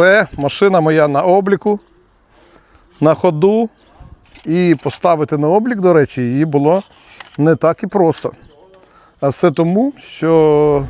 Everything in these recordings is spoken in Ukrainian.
Все, машина моя на обліку, на ходу. І поставити на облік, до речі, її було не так і просто. А все тому, що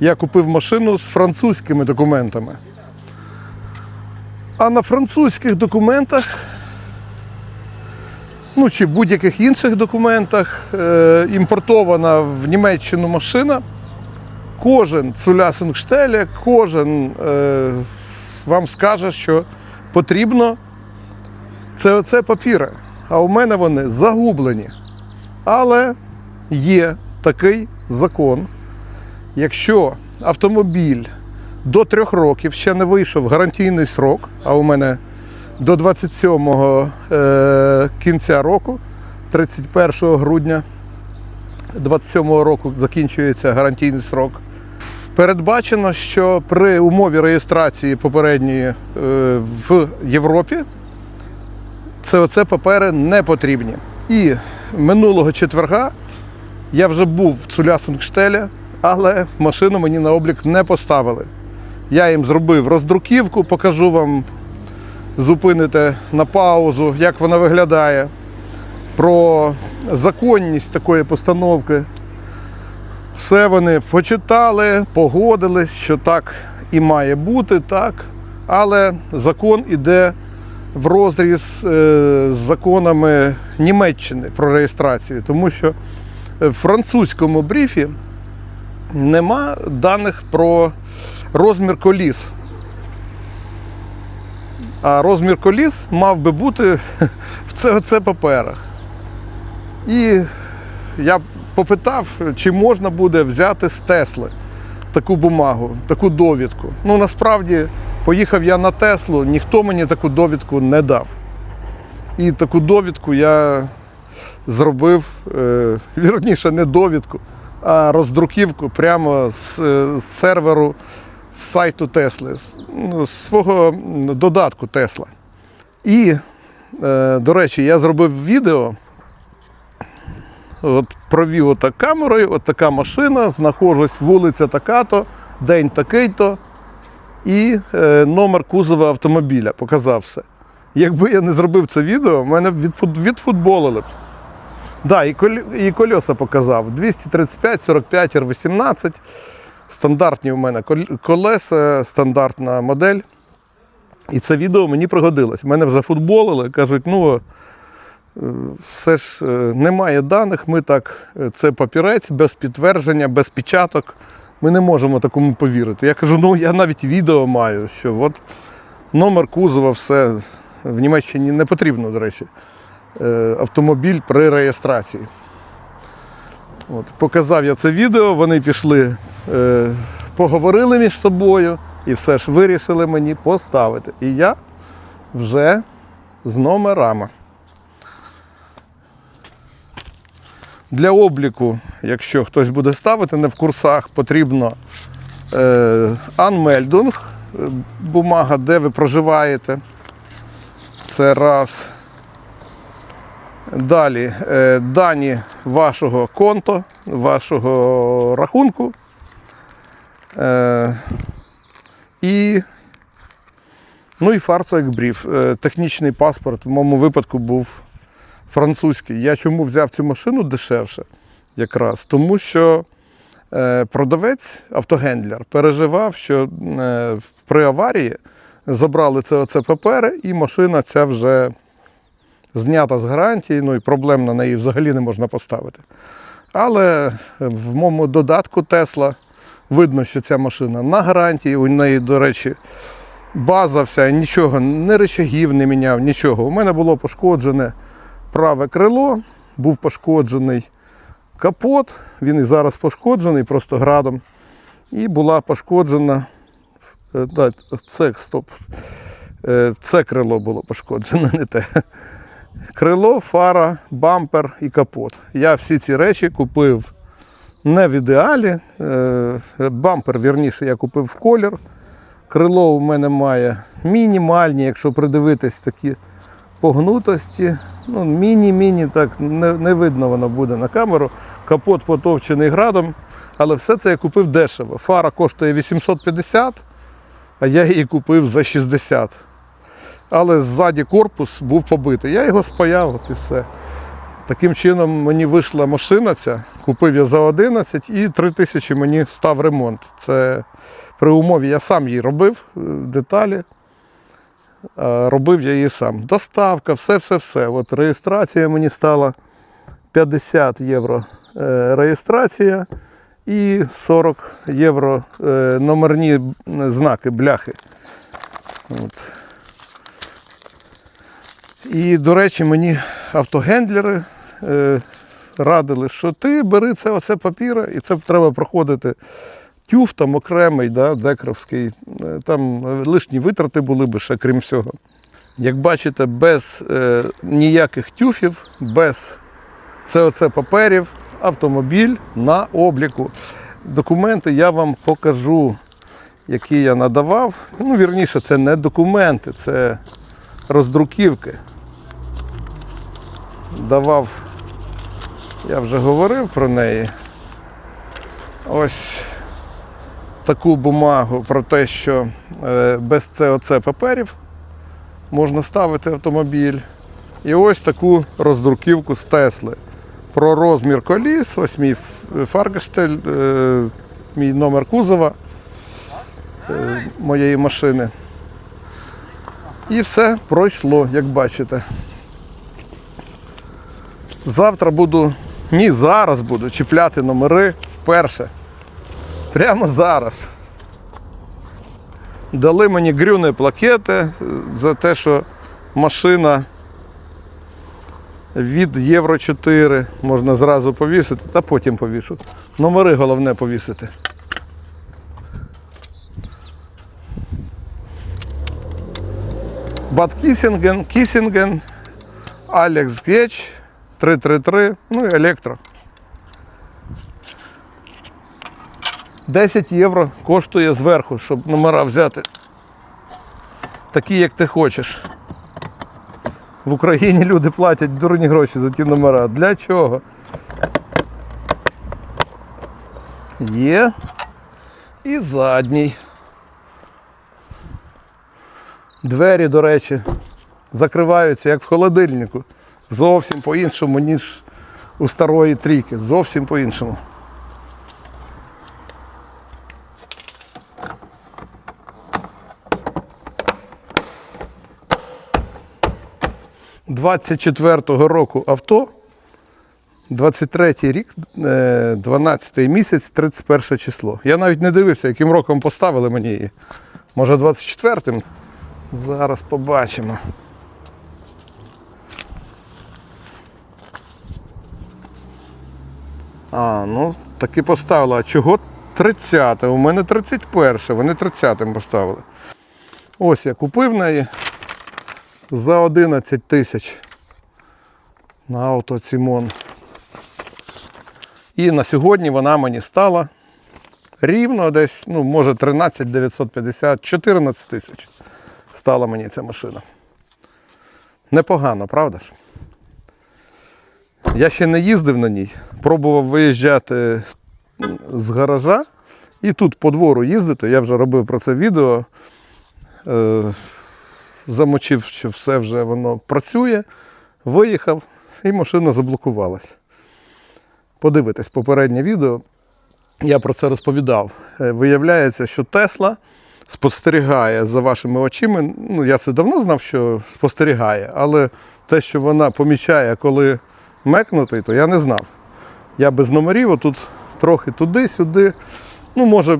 я купив машину з французькими документами. А на французьких документах, ну чи будь-яких інших документах, е, імпортована в Німеччину машина, кожен цулясингштеля, кожен е, вам скаже, що потрібно це оце папіри. А у мене вони загублені. Але є такий закон. Якщо автомобіль до трьох років ще не вийшов гарантійний срок, а у мене до 27 е, кінця року, 31 грудня 27 року закінчується гарантійний срок. Передбачено, що при умові реєстрації попередньої е, в Європі це оце папери не потрібні. І минулого четверга я вже був в Цулясунгштелі, але машину мені на облік не поставили. Я їм зробив роздруківку, покажу вам, зупините на паузу, як вона виглядає, про законність такої постановки. Все вони почитали, погодились, що так і має бути, так. Але закон іде в розріз е, з законами Німеччини про реєстрацію, тому що в французькому брифі нема даних про розмір коліс. А розмір коліс мав би бути в це паперах. І я попитав, чи можна буде взяти з Тесли таку бумагу, таку довідку. Ну насправді поїхав я на Теслу, ніхто мені таку довідку не дав. І таку довідку я зробив, е, вірніше, не довідку, а роздруківку прямо з, е, серверу з сайту Тесли, з, ну, свого додатку Тесла. І, е, до речі, я зробив відео. От провів отак камерою, от така машина, знаходжусь вулиця така-то, день такий-то, і е, номер кузова автомобіля показав все. Якби я не зробив це відео, мене б відфут- відфутболили б. Да, і, коль, і кольоса показав. 235, 45, R18. Стандартні у мене колеса, стандартна модель. І це відео мені пригодилось. Мене вже футболили, кажуть, ну все ж е, немає даних, ми так, е, це папірець без підтвердження, без печаток. Ми не можемо такому повірити. Я кажу, ну я навіть відео маю, що от номер кузова, все в Німеччині не потрібно, до речі, е, автомобіль при реєстрації. От, показав я це відео, вони пішли, поговорили між собою і все ж вирішили мені поставити. І я вже з номерами. Для обліку, якщо хтось буде ставити, не в курсах, потрібно е, анмельдунг, е, бумага, де ви проживаєте. Це раз. Далі е, дані вашого конто, вашого рахунку. І, ну і фарцоекбріф. Е, технічний паспорт в моєму випадку був французький. Я чому взяв цю машину дешевше? Якраз тому, що е, продавець, автогендлер, переживав, що е, при аварії забрали це оце папери, і машина ця вже знята з гарантії, ну і проблем на неї взагалі не можна поставити. Але в моєму додатку Тесла видно, що ця машина на гарантії, у неї, до речі, база вся, нічого, не речагів не міняв, нічого. У мене було пошкоджене праве крило, був пошкоджений капот, він і зараз пошкоджений просто градом. І була пошкоджена. е, Це, стоп. Е, Це крило було пошкоджене, не те. Крило, фара, бампер і капот. Я всі ці речі купив не в ідеалі. Е, Бампер, вірніше, я купив в колір. Крило у мене має мінімальні, якщо придивитись такі погнутості. Ну, міні-міні, так не, не видно воно буде на камеру. Капот потовчений градом. Але все це я купив дешево. Фара коштує 850, а я її купив за 60. Але ззаді корпус був побитий. Я його спаяв, от і все. Таким чином мені вийшла машина ця, купив я за 11 і 3 тисячі мені став ремонт. Це при умові я сам її робив, е, деталі. А Робив я її сам. Доставка, все-все-все. От реєстрація мені стала 50 євро е, реєстрація і 40 євро е, номерні знаки, бляхи. От. І, до речі, мені автогендлери е, радили, що ти бери це оце папіра, і це треба проходити тюф там окремий, да, декровський. Е, Там е, лишні витрати були би ще, крім всього. Як бачите, без е, ніяких тюфів, без оце паперів, автомобіль на обліку. Документи я вам покажу, які я надавав. Ну, вірніше, це не документи, це роздруківки. Давав, я вже говорив про неї. Ось таку бумагу про те, що е, без ЦОЦ паперів можна ставити автомобіль. І ось таку роздруківку з Тесли. Про розмір коліс, ось мій фаргештель, е, мій номер кузова е, моєї машини. І все пройшло, як бачите. Завтра буду, ні, зараз буду чіпляти номери вперше. Прямо зараз. Дали мені грюни плакети за те, що машина від Євро 4 можна зразу повісити, та потім повішу. Номери головне повісити. Бат Кісінген, Кісінген, Алекс Геч, 333, ну і електро. 10 євро коштує зверху, щоб номера взяти. Такі, як ти хочеш. В Україні люди платять дурні гроші за ті номера. Для чого? Є. І задній. Двері, до речі, закриваються як в холодильнику. Зовсім по-іншому, ніж у старої трійки. Зовсім по-іншому. – 24-го року авто, 23-й рік, е, 12-й місяць, 31 число. Я навіть не дивився, яким роком поставили мені її. Може 24-м? Зараз побачимо. А, ну таки поставили. А чого 30-те? У мене 31, вони 30-м поставили. Ось я купив неї за 11 тисяч на авто Цімон. І на сьогодні вона мені стала рівно десь, ну, може 13 950, 14 тисяч стала мені ця машина. Непогано, правда ж? Я ще не їздив на ній, пробував виїжджати з гаража і тут по двору їздити. Я вже робив про це відео. Замочив, що все вже воно працює, виїхав і машина заблокувалась. Подивитесь попереднє відео, я про це розповідав. Е, Виявляється, що Тесла спостерігає за вашими очима. Ну, я це давно знав, що спостерігає, але те, що вона помічає, коли мекнутий, то я не знав. Я без номерів, отут трохи туди-сюди. Ну, може,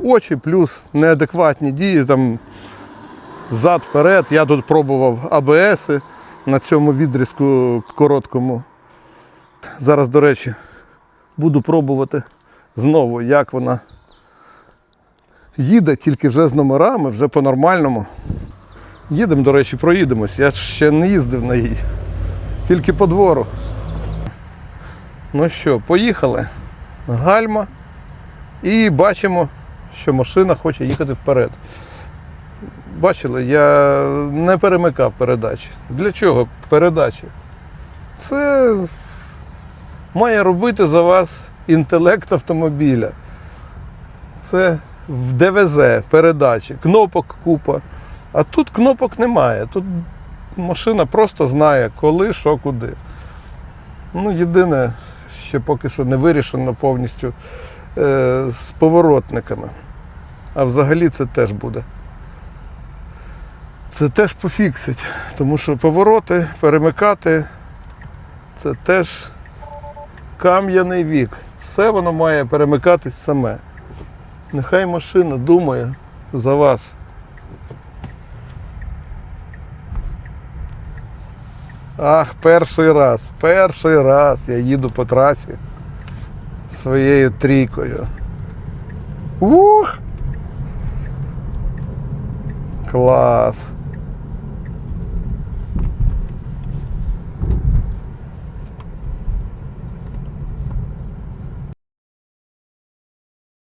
очі плюс неадекватні дії, там зад вперед. Я тут пробував АБС на цьому відрізку короткому. Зараз, до речі, буду пробувати знову, як вона їде, тільки вже з номерами, вже по-нормальному. Їдемо, до речі, проїдемось. Я ще не їздив на їй. Тільки по двору. Ну що, поїхали. Гальма. І бачимо, що машина хоче їхати вперед. Бачили, я не перемикав передачі. Для чого передачі? Це має робити за вас інтелект автомобіля. Це в ДВЗ, передачі, кнопок купа. А тут кнопок немає. Тут машина просто знає, коли, що, куди. Ну, єдине, ще поки що не вирішено повністю е, з поворотниками. А взагалі це теж буде. Це теж пофіксить, тому що повороти, перемикати це теж кам'яний вік. Все воно має перемикатись саме. Нехай машина думає за вас. Ах, перший раз, перший раз я їду по трасі своєю трійкою. Ух! Клас!